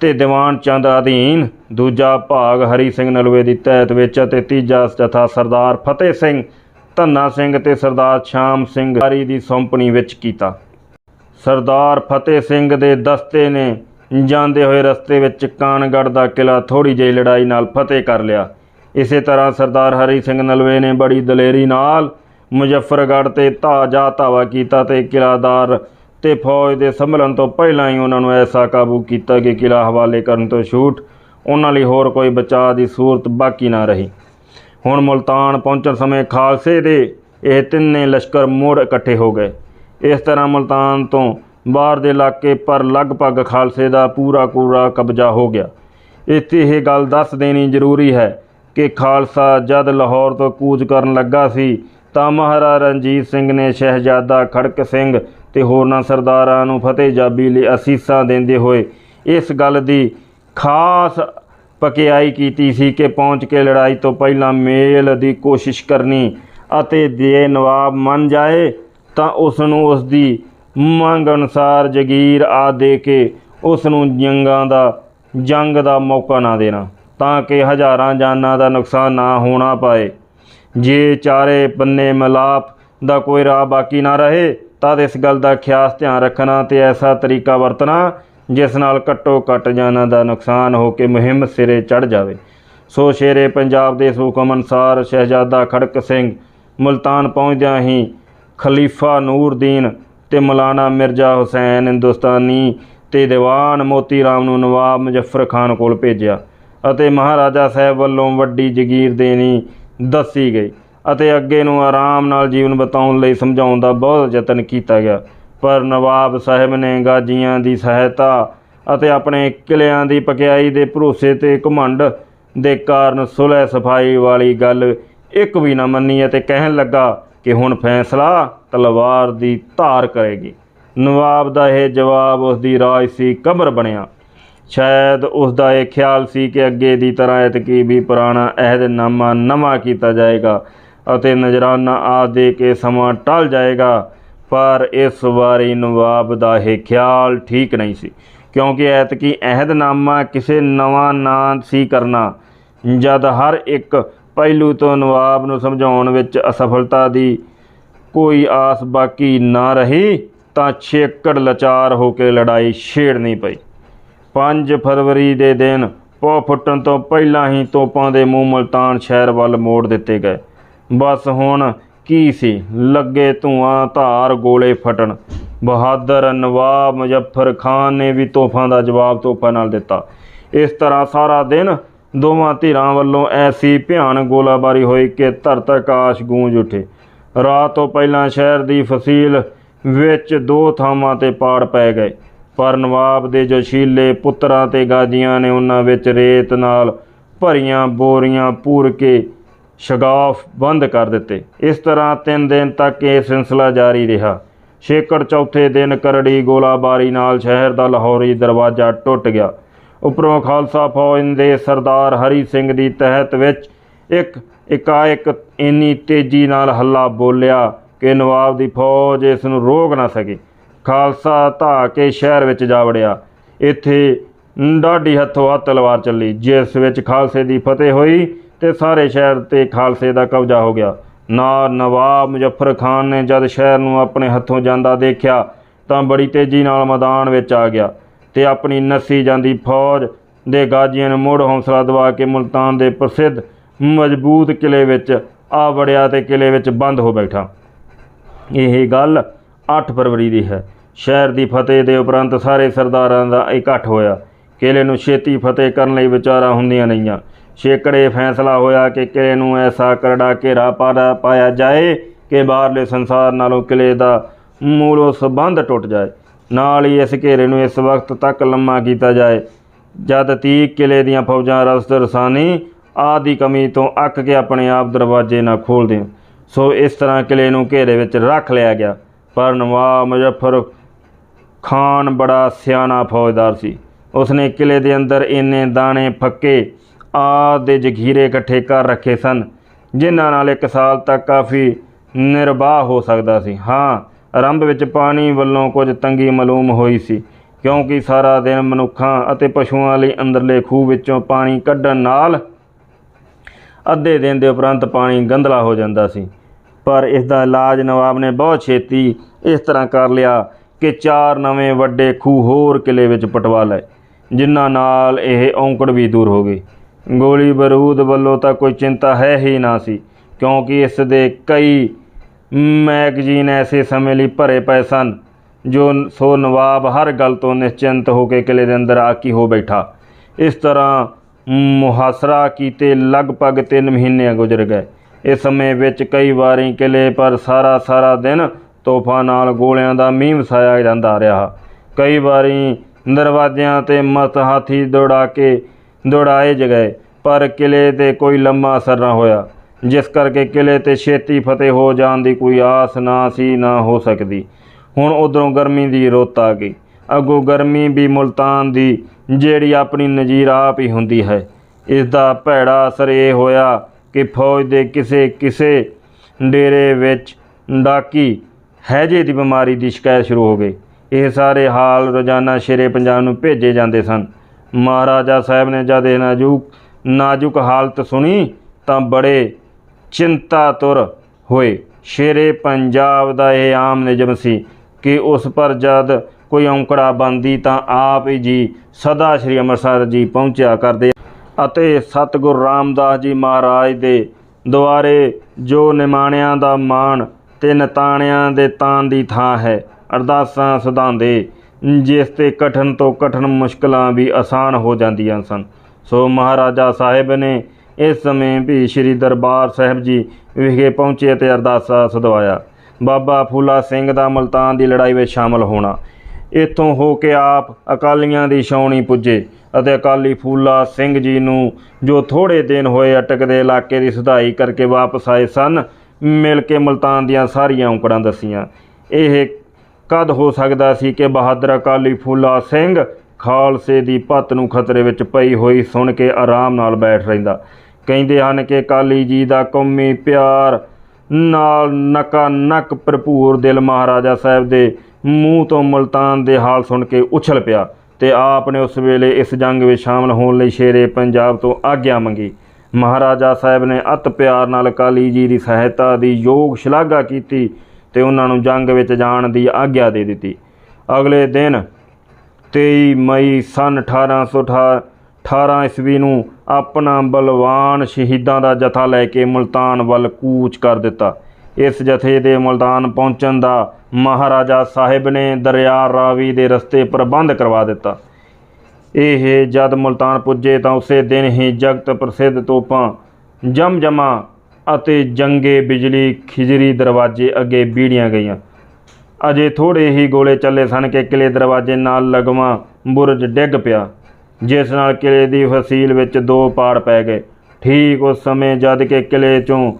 ਤੇ ਦੀਵਾਨ ਚੰਦ ਅਧੀਨ ਦੂਜਾ ਭਾਗ ਹਰੀ ਸਿੰਘ ਨਲਵੇ ਦੀ ਤਹਿਤ ਵਿੱਚ ਅਤੇ ਤੀਜਾ ਜਥਾ ਸਰਦਾਰ ਫਤਿਹ ਸਿੰਘ, ਧੰਨਾ ਸਿੰਘ ਤੇ ਸਰਦਾਰ ਸ਼ਾਮ ਸਿੰਘ ਹਰੀ ਦੀ ਸੌਂਪਣੀ ਵਿੱਚ ਕੀਤਾ। ਸਰਦਾਰ ਫਤਿਹ ਸਿੰਘ ਦੇ ਦਸਤੇ ਨੇ ਜਾਂਦੇ ਹੋਏ ਰਸਤੇ ਵਿੱਚ ਕਾਨਗੜ੍ਹ ਦਾ ਕਿਲਾ ਥੋੜੀ ਜਿਹੀ ਲੜਾਈ ਨਾਲ ਫਤਿਹ ਕਰ ਲਿਆ। ਇਸੇ ਤਰ੍ਹਾਂ ਸਰਦਾਰ ਹਰੀ ਸਿੰਘ ਨਲਵੇ ਨੇ ਬੜੀ ਦਲੇਰੀ ਨਾਲ ਮੁਜ਼ੱਫਰਗੜ੍ਹ ਤੇ ਤਾਜਾ ਧਾਵਾ ਕੀਤਾ ਤੇ ਕਿਲਾਦਾਰ ਤੇ ਫੌਜ ਦੇ ਸੰਭਲਣ ਤੋਂ ਪਹਿਲਾਂ ਹੀ ਉਹਨਾਂ ਨੂੰ ਐਸਾ ਕਾਬੂ ਕੀਤਾ ਕਿ ਕਿਲਾ ਹਵਾਲੇ ਕਰਨ ਤੋਂ ਛੂਟ, ਉਹਨਾਂ ਲਈ ਹੋਰ ਕੋਈ ਬਚਾਅ ਦੀ ਸੂਰਤ ਬਾਕੀ ਨਾ ਰਹੀ। ਹੁਣ ਮੁਲਤਾਨ ਪਹੁੰਚਣ ਸਮੇਂ ਖਾਲਸੇ ਦੇ ਇਹ ਤਿੰਨੇ ਲਸ਼ਕਰ ਮੋੜ ਇਕੱਠੇ ਹੋ ਗਏ। ਇਸ ਤਰ੍ਹਾਂ ਮੁਲਤਾਨ ਤੋਂ ਬਾਹਰ ਦੇ ਇਲਾਕੇ ਪਰ ਲਗਭਗ ਖਾਲਸੇ ਦਾ ਪੂਰਾ ਪੂਰਾ ਕਬਜ਼ਾ ਹੋ ਗਿਆ। ਇੱਥੇ ਇਹ ਗੱਲ ਦੱਸ ਦੇਣੀ ਜ਼ਰੂਰੀ ਹੈ ਕਿ ਖਾਲਸਾ ਜਦ ਲਾਹੌਰ ਤੋਂ ਕੂਚ ਕਰਨ ਲੱਗਾ ਸੀ, ਤਾਂ ਮਹਾਰਾਜਾ ਰਣਜੀਤ ਸਿੰਘ ਨੇ ਸ਼ਹਿਜ਼ਾਦਾ ਖੜਕ ਸਿੰਘ ਤੇ ਹੋਰਨਾਂ ਸਰਦਾਰਾਂ ਨੂੰ ਫਤਿਹ ਜਾਬੀ ਲਈ ਅਸੀਸਾਂ ਦਿੰਦੇ ਹੋਏ ਇਸ ਗੱਲ ਦੀ ਖਾਸ ਪਕਿਆਈ ਕੀਤੀ ਸੀ ਕਿ ਪਹੁੰਚ ਕੇ ਲੜਾਈ ਤੋਂ ਪਹਿਲਾਂ ਮੇਲ ਦੀ ਕੋਸ਼ਿਸ਼ ਕਰਨੀ ਅਤੇ ਜੇ ਨਵਾਬ ਮੰਨ ਜਾਏ ਤਾਂ ਉਸ ਨੂੰ ਉਸ ਦੀ ਮੰਗ ਅਨੁਸਾਰ ਜਗੀਰ ਆ ਦੇ ਕੇ ਉਸ ਨੂੰ ਜੰਗਾਂ ਦਾ, ਜੰਗ ਦਾ ਮੌਕਾ ਨਾ ਦੇਣਾ ਤਾਂ ਕਿ ਹਜ਼ਾਰਾਂ ਜਾਨਾਂ ਦਾ ਨੁਕਸਾਨ ਨਾ ਹੋਣਾ ਪਾਏ। ਜੇ ਚਾਰੇ ਪੰਨੇ ਮਿਲਾਪ ਦਾ ਕੋਈ ਰਾਹ ਬਾਕੀ ਨਾ ਰਹੇ ਤਦ ਇਸ ਗੱਲ ਦਾ ਖਾਸ ਧਿਆਨ ਰੱਖਣਾ ਤੇ ਐਸਾ ਤਰੀਕਾ ਵਰਤਣਾ ਜਿਸ ਨਾਲ ਘੱਟੋ ਘੱਟ ਜਾਨਾਂ ਦਾ ਨੁਕਸਾਨ ਹੋ ਕੇ ਮੁਹਿੰਮ ਸਿਰੇ ਚੜ ਜਾਵੇ। ਸੋ ਸ਼ੇਰੇ ਪੰਜਾਬ ਦੇ ਇਸ ਹੁਕਮ ਅਨੁਸਾਰ ਸ਼ਹਿਜ਼ਾਦਾ ਖੜਕ ਸਿੰਘ, ਮੁਲਤਾਨ ਪਹੁੰਚਦਿਆਂ ਹੀ ਖਲੀਫਾ ਨੂਰਦੀਨ ਤੇ ਮੌਲਾਨਾ ਮਿਰਜ਼ਾ ਹੁਸੈਨ ਹਿੰਦੁਸਤਾਨੀ ਤੇ ਦੀਵਾਨ ਮੋਤੀ ਰਾਮ ਨੂੰ ਨਵਾਬ ਮੁਜ਼ੱਫਰ ਖਾਨ ਕੋਲ ਭੇਜਿਆ ਅਤੇ ਮਹਾਰਾਜਾ ਸਾਹਿਬ ਵੱਲੋਂ ਵੱਡੀ ਜਗੀਰ ਦੇਣੀ ਦੱਸੀ ਗਈ। ਅਤੇ ਅੱਗੇ ਨੂੰ ਆਰਾਮ ਨਾਲ ਜੀਵਨ ਬਿਤਾਉਣ ਲਈ ਸਮਝਾਉਣ ਦਾ ਬਹੁਤ ਯਤਨ ਕੀਤਾ ਗਿਆ। ਪਰ ਨਵਾਬ ਸਾਹਿਬ ਨੇ ਗਾਜੀਆਂ ਦੀ ਸਹਾਇਤਾ ਅਤੇ ਆਪਣੇ ਕਿਲਿਆਂ ਦੀ ਪਕਿਆਈ ਦੇ ਭਰੋਸੇ ਤੇ ਘਮੰਡ ਦੇ ਕਾਰਨ ਸੁਲਹ ਸਫ਼ਾਈ ਵਾਲੀ ਗੱਲ ਇੱਕ ਵੀ ਨਾ ਮੰਨੀ ਅਤੇ ਕਹਿਣ ਲੱਗਾ ਕਿ ਹੁਣ ਫੈਸਲਾ ਤਲਵਾਰ ਦੀ ਧਾਰ ਕਰੇਗੀ। ਨਵਾਬ ਦਾ ਇਹ ਜਵਾਬ ਉਸ ਦੀ ਰਾਜਸੀ ਕਬਰ ਬਣਿਆ। ਸ਼ਾਇਦ ਉਸ ਦਾ ਇਹ ਖਿਆਲ ਸੀ ਕਿ ਅੱਗੇ ਦੀ ਤਰ੍ਹਾਂ ਇਤਕੀ ਵੀ ਪੁਰਾਣਾ ਅਹਿਦਨਾਮਾ ਨਵਾਂ ਕੀਤਾ ਜਾਏਗਾ। ਅਤੇ ਨਜ਼ਰਾਨਾ ਆ ਦੇ ਕੇ ਸਮਾਂ ਟਲ ਜਾਏਗਾ। ਪਰ ਇਸ ਵਾਰੀ ਨਵਾਬ ਦਾ ਇਹ ਖਿਆਲ ਠੀਕ ਨਹੀਂ ਸੀ, ਕਿਉਂਕਿ ਐਤਕੀ ਅਹਿਦਨਾਮਾ ਕਿਸੇ ਨਵਾਂ ਨਾਂ ਸੀ ਕਰਨਾ। ਜਦ ਹਰ ਇੱਕ ਪਹਿਲੂ ਤੋਂ ਨਵਾਬ ਨੂੰ ਸਮਝਾਉਣ ਵਿੱਚ ਅਸਫਲਤਾ ਦੀ ਕੋਈ ਆਸ ਬਾਕੀ ਨਾ ਰਹੀ, ਤਾਂ ਛੇਕੜ ਲਾਚਾਰ ਹੋ ਕੇ ਲੜਾਈ ਛੇੜਨੀ ਪਈ। 5 ਫਰਵਰੀ ਦੇ ਦਿਨ ਪੌ ਫੁੱਟਣ ਤੋਂ ਪਹਿਲਾਂ ਹੀ ਤੋਪਾਂ ਦੇ ਮੂੰਹ ਮਲਤਾਨ ਸ਼ਹਿਰ ਵੱਲ ਮੋੜ ਦਿੱਤੇ ਗਏ। ਬਸ ਹੁਣ ਕੀ ਸੀ? ਲੱਗੇ ਧੂਆਂ, ਧਾਰ, ਗੋਲੇ ਫਟਣ। ਬਹਾਦਰ, ਨਵਾਬ, ਮੁਜ਼ੱਫਰ ਖਾਨ ਨੇ ਵੀ ਤੋਪਾਂ ਦਾ ਜਵਾਬ ਤੋਹਫ਼ਾ ਨਾਲ ਦਿੱਤਾ। ਇਸ ਤਰ੍ਹਾਂ ਸਾਰਾ ਦਿਨ ਦੋਵਾਂ ਧਿਰਾਂ ਵੱਲੋਂ ਐਸੀ ਭਿਆਨਕ ਗੋਲਾਬਾਰੀ ਹੋਈ ਕਿ ਧਰਤ ਆਕਾਸ਼ ਗੂੰਜ ਉੱਠੇ। ਰਾਤ ਤੋਂ ਪਹਿਲਾਂ ਸ਼ਹਿਰ ਦੀ ਫਸੀਲ ਵਿੱਚ ਦੋ ਥਾਵਾਂ ਤੇ ਪਾੜ ਪੈ ਗਏ। ਪਰ ਨਵਾਬ ਦੇ ਜੋਸ਼ੀਲੇ ਪੁੱਤਰਾਂ ਤੇ ਗਾਜੀਆਂ ਨੇ, ਉਹਨਾਂ ਵਿੱਚ ਰੇਤ ਨਾਲ ਭਰੀਆਂ ਬੋਰੀਆਂ ਪੂਰ ਕੇ ਸ਼ਗਾਫ ਬੰਦ ਕਰ ਦਿੱਤੇ। ਇਸ ਤਰ੍ਹਾਂ ਤਿੰਨ ਦਿਨ ਤੱਕ ਇਹ ਸਿਲਸਿਲਾ ਜਾਰੀ ਰਿਹਾ। ਸ਼ੇਕੜ ਚੌਥੇ ਦਿਨ ਕਰੜੀ ਗੋਲਾਬਾਰੀ ਨਾਲ ਸ਼ਹਿਰ ਦਾ ਲਾਹੌਰੀ ਦਰਵਾਜ਼ਾ ਟੁੱਟ ਗਿਆ। ਉੱਪਰੋਂ ਖਾਲਸਾ ਫੌਜ ਦੇ ਸਰਦਾਰ ਹਰੀ ਸਿੰਘ ਦੀ ਤਹਿਤ ਵਿੱਚ ਇੱਕ ਇਕਾਇਕ ਇੰਨੀ ਤੇਜ਼ੀ ਨਾਲ ਹੱਲਾ ਬੋਲਿਆ ਕਿ ਨਵਾਬ ਦੀ ਫੌਜ ਇਸ ਨੂੰ ਰੋਕ ਨਾ ਸਕੀ। ਖਾਲਸਾ ਧਾ ਕੇ ਸ਼ਹਿਰ ਵਿੱਚ ਜਾ ਵੜਿਆ। ਇੱਥੇ ਡਾਢੀ ਹੱਥੋਂ ਹੱਥ ਤਲਵਾਰ ਚੱਲੀ, ਜਿਸ ਵਿੱਚ ਖਾਲਸੇ ਦੀ ਫਤਿਹ ਹੋਈ ਤੇ ਸਾਰੇ ਸ਼ਹਿਰ ਤੇ ਖਾਲਸੇ ਦਾ ਕਬਜ਼ਾ ਹੋ ਗਿਆ। ਨਾ ਨਵਾਬ ਮੁਜ਼ੱਫਰ ਖਾਨ ਨੇ ਜਦ ਸ਼ਹਿਰ ਨੂੰ ਆਪਣੇ ਹੱਥੋਂ ਜਾਂਦਾ ਦੇਖਿਆ, ਤਾਂ ਬੜੀ ਤੇਜ਼ੀ ਨਾਲ ਮੈਦਾਨ ਵਿੱਚ ਆ ਗਿਆ ਤੇ ਆਪਣੀ ਨੱਸੀ ਜਾਂਦੀ ਫੌਜ ਦੇ ਗਾਜੀਆਂ ਨੂੰ ਮੁੜ ਹੌਸਲਾ ਦਵਾ ਕੇ ਮੁਲਤਾਨ ਦੇ ਪ੍ਰਸਿੱਧ ਮਜ਼ਬੂਤ ਕਿਲੇ ਵਿੱਚ ਆ ਵੜਿਆ ਤੇ ਕਿਲੇ ਵਿੱਚ ਬੰਦ ਹੋ ਬੈਠਾ। ਇਹ ਗੱਲ 8 ਫਰਵਰੀ ਦੀ ਹੈ। ਸ਼ਹਿਰ ਦੀ ਫਤਿਹ ਦੇ ਉਪਰੰਤ ਸਾਰੇ ਸਰਦਾਰਾਂ ਦਾ ਇਕੱਠ ਹੋਇਆ। ਕਿਲੇ ਨੂੰ ਛੇਤੀ ਫਤਿਹ ਕਰਨ ਲਈ ਵਿਚਾਰਾਂ ਹੁੰਦੀਆਂ ਰਹੀਆਂ। ਛੇਕੜੇ ਫੈਸਲਾ ਹੋਇਆ ਕਿ ਕਿਲੇ ਨੂੰ ਐਸਾ ਕਰੜਾ ਘੇਰਾ ਪਾੜਾ ਪਾਇਆ ਜਾਏ ਕਿ ਬਾਹਰਲੇ ਸੰਸਾਰ ਨਾਲੋਂ ਕਿਲੇ ਦਾ ਮੂਲੋਂ ਸੰਬੰਧ ਟੁੱਟ ਜਾਏ। ਨਾਲ ਹੀ ਇਸ ਘੇਰੇ ਨੂੰ ਇਸ ਵਕਤ ਤੱਕ ਲੰਮਾ ਕੀਤਾ ਜਾਏ। ਜਦ ਤੀਕ ਕਿਲੇ ਦੀਆਂ ਫੌਜਾਂ ਰਸਦ ਰਸਾਨੀ ਆਦਿ ਕਮੀ ਤੋਂ ਅੱਕ ਕੇ ਆਪਣੇ ਆਪ ਦਰਵਾਜ਼ੇ ਨਾ ਖੋਲ੍ਹਦੇ ਸੋ ਇਸ ਤਰ੍ਹਾਂ ਕਿਲੇ ਨੂੰ ਘੇਰੇ ਵਿੱਚ ਰੱਖ ਲਿਆ ਗਿਆ। ਪਰ ਨਵਾਬ ਮੁਜ਼ੱਫਰ ਖਾਨ ਬੜਾ ਸਿਆਣਾ ਫੌਜਦਾਰ ਸੀ। ਉਸਨੇ ਕਿਲੇ ਦੇ ਅੰਦਰ ਇੰਨੇ ਦਾਣੇ ਫੱਕੇ ਆਦਿ ਦੇ ਜਖੀਰੇ ਇਕੱਠੇ ਕਰ ਰੱਖੇ ਸਨ, ਜਿਨ੍ਹਾਂ ਨਾਲ ਇੱਕ ਸਾਲ ਤੱਕ ਕਾਫੀ ਨਿਰਵਾਹ ਹੋ ਸਕਦਾ ਸੀ। ਹਾਂ ਆਰੰਭ ਵਿੱਚ ਪਾਣੀ ਵੱਲੋਂ ਕੁਝ ਤੰਗੀ ਮਾਲੂਮ ਹੋਈ ਸੀ, ਕਿਉਂਕਿ ਸਾਰਾ ਦਿਨ ਮਨੁੱਖਾਂ ਅਤੇ ਪਸ਼ੂਆਂ ਲਈ ਅੰਦਰਲੇ ਖੂਹ ਵਿੱਚੋਂ ਪਾਣੀ ਕੱਢਣ ਨਾਲ ਅੱਧੇ ਦਿਨ ਦੇ ਉਪਰੰਤ ਪਾਣੀ ਗੰਧਲਾ ਹੋ ਜਾਂਦਾ ਸੀ। ਪਰ ਇਸ ਦਾ ਇਲਾਜ ਨਵਾਬ ਨੇ ਬਹੁਤ ਛੇਤੀ ਇਸ ਤਰ੍ਹਾਂ ਕਰ ਲਿਆ ਕਿ ਚਾਰ ਨਵੇਂ ਵੱਡੇ ਖੂਹ ਹੋਰ ਕਿਲੇ ਵਿੱਚ ਪਟਵਾ ਲਏ, ਜਿਨ੍ਹਾਂ ਨਾਲ ਇਹ ਔਂਕੜ ਵੀ ਦੂਰ ਹੋ ਗਈ ਗੋਲੀ ਬਾਰੂਦ ਵੱਲੋਂ ਤਾਂ ਕੋਈ ਚਿੰਤਾ ਹੈ ਹੀ ਨਾ ਸੀ, ਕਿਉਂਕਿ ਇਸ ਦੇ ਕਈ ਮੈਗਜ਼ੀਨ ਐਸੇ ਸਮੇਂ ਲਈ ਭਰੇ ਪਏ ਸਨ, ਜੋ ਸੋ ਨਵਾਬ ਹਰ ਗੱਲ ਤੋਂ ਨਿਸ਼ਚਿੰਤ ਹੋ ਕੇ ਕਿਲੇ ਦੇ ਅੰਦਰ ਆਕੀ ਹੋ ਬੈਠਾ। ਇਸ ਤਰ੍ਹਾਂ ਮੁਹਾਸਰਾ ਕੀਤੇ ਲਗਭਗ 3 ਮਹੀਨੇ ਗੁਜ਼ਰ ਗਏ। ਇਸ ਸਮੇਂ ਵਿੱਚ ਕਈ ਵਾਰੀ ਕਿਲੇ ਪਰ ਸਾਰਾ ਸਾਰਾ ਦਿਨ ਤੋਹਫਾ ਨਾਲ ਗੋਲਿਆਂ ਦਾ ਮੀਂਹ ਵਸਾਇਆ ਜਾਂਦਾ ਰਿਹਾ। ਕਈ ਵਾਰੀ ਦਰਵਾਜ਼ਿਆਂ ਤੇ ਮਤ ਹਾਥੀ ਦੌੜਾ ਕੇ ਦੌੜਾਏ ਜਗਏ, ਪਰ ਕਿਲੇ ਤੇ ਕੋਈ ਲੰਮਾ ਅਸਰ ਨਾ ਹੋਇਆ, ਜਿਸ ਕਰਕੇ ਕਿਲੇ ਤੇ ਛੇਤੀ ਫਤਿਹ ਹੋ ਜਾਣ ਦੀ ਕੋਈ ਆਸ ਨਾ ਸੀ ਨਾ ਹੋ ਸਕਦੀ। ਹੁਣ ਉਧਰੋਂ ਗਰਮੀ ਦੀ ਰੁੱਤ ਆ ਗਈ। ਅੱਗੋਂ ਗਰਮੀ ਵੀ ਮੁਲਤਾਨ ਦੀ, ਜਿਹੜੀ ਆਪਣੀ ਨਜ਼ੀਰ ਆਪ ਹੀ ਹੁੰਦੀ ਹੈ। ਇਸ ਦਾ ਭੈੜਾ ਅਸਰ ਇਹ ਹੋਇਆ ਕਿ ਫੌਜ ਦੇ ਕਿਸੇ ਕਿਸੇ ਡੇਰੇ ਵਿੱਚ ਡਾਕੀ ਹੈਜੇ ਦੀ ਬਿਮਾਰੀ ਦੀ ਸ਼ਿਕਾਇਤ ਸ਼ੁਰੂ ਹੋ ਗਈ। ਇਹ ਸਾਰੇ ਹਾਲ ਰੋਜ਼ਾਨਾ ਸ਼ੇਰੇ ਪੰਜਾਬ ਨੂੰ ਭੇਜੇ ਜਾਂਦੇ ਸਨ। ਮਹਾਰਾਜਾ ਸਾਹਿਬ ਨੇ ਜਦ ਇਹ ਨਾਜ਼ੁਕ ਨਾਜ਼ੁਕ ਹਾਲਤ ਸੁਣੀ ਤਾਂ ਬੜੇ ਚਿੰਤਾਤੁਰ ਹੋਏ। ਸ਼ੇਰੇ ਪੰਜਾਬ ਦਾ ਇਹ ਆਮ ਨਿਯਮ ਸੀ ਕਿ ਉਸ ਪਰ ਜਦ ਕੋਈ ਔਂਕੜਾ ਬੰਦੀ ਤਾਂ ਆਪ ਹੀ ਜੀ ਸਦਾ ਸ੍ਰੀ ਅੰਮ੍ਰਿਤਸਰ ਜੀ ਪਹੁੰਚਿਆ ਕਰਦੇ। ਅਤੇ ਸਤਿਗੁਰ ਰਾਮਦਾਸ ਜੀ ਮਹਾਰਾਜ ਦੇ ਦੁਆਰੇ ਜੋ ਨਿਮਾਣਿਆਂ ਦਾ ਮਾਣ ਤੇ ਨਤਾਣਿਆਂ ਦੇ ਤਾਣ ਦੀ ਥਾਂ ਹੈ, ਅਰਦਾਸਾਂ ਸੁਧਾਉਂਦੇ ਜਿਸ ਤੇ ਕਠਨ ਤੋਂ ਕਠਨ ਮੁਸ਼ਕਲਾਂ ਵੀ ਆਸਾਨ ਹੋ ਜਾਂਦੀਆਂ ਸਨ। ਸੋ ਮਹਾਰਾਜਾ ਸਾਹਿਬ ਨੇ ਇਸ ਸਮੇਂ ਵੀ ਸ੍ਰੀ ਦਰਬਾਰ ਸਾਹਿਬ ਜੀ ਵਿਖੇ ਪਹੁੰਚੇ ਅਤੇ ਅਰਦਾਸਾ ਸਦਵਾਇਆ। ਬਾਬਾ ਫੂਲਾ ਸਿੰਘ ਦਾ ਮਲਤਾਨ ਦੀ ਲੜਾਈ ਵਿੱਚ ਸ਼ਾਮਲ ਹੋਣਾ। ਇੱਥੋਂ ਹੋ ਕੇ ਆਪ ਅਕਾਲੀਆਂ ਦੀ ਛਾਉਣੀ ਪੁੱਜੇ ਅਤੇ ਅਕਾਲੀ ਫੂਲਾ ਸਿੰਘ ਜੀ ਨੂੰ ਜੋ ਥੋੜੇ ਦਿਨ ਹੋਏ ਅਟਕ ਦੇ ਇਲਾਕੇ ਦੀ ਸੁਧਾਈ ਕਰਕੇ ਵਾਪਸ ਆਏ ਸਨ, ਮਿਲ ਕੇ ਮਲਤਾਨ ਦੀਆਂ ਸਾਰੀਆਂ ਔਂਕੜਾਂ ਦੱਸੀਆਂ। ਇਹ ਕਦ ਹੋ ਸਕਦਾ ਸੀ ਕਿ ਬਹਾਦਰ ਅਕਾਲੀ ਫੂਲਾ ਸਿੰਘ ਖਾਲਸੇ ਦੀ ਪੱਤ ਨੂੰ ਖਤਰੇ ਵਿੱਚ ਪਈ ਹੋਈ ਸੁਣ ਕੇ ਆਰਾਮ ਨਾਲ ਬੈਠ ਰਹਿੰਦਾ। ਕਹਿੰਦੇ ਹਨ ਕਿ ਕਾਲੀ ਜੀ ਦਾ ਕੌਮੀ ਪਿਆਰ ਨਾਲ ਨਕਾ ਨਕ ਭਰਪੂਰ ਦਿਲ ਮਹਾਰਾਜਾ ਸਾਹਿਬ ਦੇ ਮੂੰਹ ਤੋਂ ਮਲਤਾਨ ਦੇ ਹਾਲ ਸੁਣ ਕੇ ਉਛਲ ਪਿਆ ਤੇ ਆਪ ਨੇ ਉਸ ਵੇਲੇ ਇਸ ਜੰਗ ਵਿੱਚ ਸ਼ਾਮਲ ਹੋਣ ਲਈ ਸ਼ੇਰੇ ਪੰਜਾਬ ਤੋਂ ਆਗਿਆ ਮੰਗੀ। ਮਹਾਰਾਜਾ ਸਾਹਿਬ ਨੇ ਅਤ ਪਿਆਰ ਨਾਲ ਕਾਲੀ ਜੀ ਦੀ ਸਹਾਇਤਾ ਦੀ ਯੋਗ ਸ਼ਲਾਘਾ ਕੀਤੀ ਤੇ ਉਹਨਾਂ ਨੂੰ ਜੰਗ ਵਿੱਚ ਜਾਣ ਦੀ ਆਗਿਆ ਦੇ ਦਿੱਤੀ। ਅਗਲੇ ਦਿਨ 23 ਮਈ ਸਨ 1818 ਈਸਵੀ ਨੂੰ ਆਪਣਾ ਬਲਵਾਨ ਸ਼ਹੀਦਾਂ ਦਾ ਜਥਾ ਲੈ ਕੇ ਮੁਲਤਾਨ ਵੱਲ ਕੂਚ ਕਰ ਦਿੱਤਾ। ਇਸ ਜਥੇ ਦੇ ਮੁਲਤਾਨ ਪਹੁੰਚਣ ਦਾ ਮਹਾਰਾਜਾ ਸਾਹਿਬ ਨੇ ਦਰਿਆ ਰਾਵੀ ਦੇ ਰਸਤੇ ਪ੍ਰਬੰਧ ਕਰਵਾ ਦਿੱਤਾ। ਇਹ ਜਦ ਮੁਲਤਾਨ ਪੁੱਜੇ ਤਾਂ ਉਸੇ ਦਿਨ ਹੀ ਜਗਤ ਪ੍ਰਸਿੱਧ ਤੋਪਾਂ ਜਮਜਮਾ ਅਤੇ ਜੰਗੇ ਬਿਜਲੀ ਖਿਜਰੀ ਦਰਵਾਜ਼ੇ ਅੱਗੇ ਬੀੜੀਆਂ ਗਈਆਂ। ਅਜੇ ਥੋੜੇ ਹੀ ਗੋਲੇ ਚੱਲੇ ਸਨ ਕਿ ਕਿਲੇ ਦਰਵਾਜ਼ੇ ਨਾਲ ਲਗਵਾ ਬੁਰਜ ਡਿੱਗ ਪਿਆ, ਜਿਸ ਨਾਲ ਕਿਲੇ ਦੀ ਫਸੀਲ ਵਿੱਚ ਦੋ ਪਾੜ ਪੈ ਗਏ। ਠੀਕ ਉਸ ਸਮੇਂ ਜਦ ਕਿ ਕਿਲੇ ਚੋਂ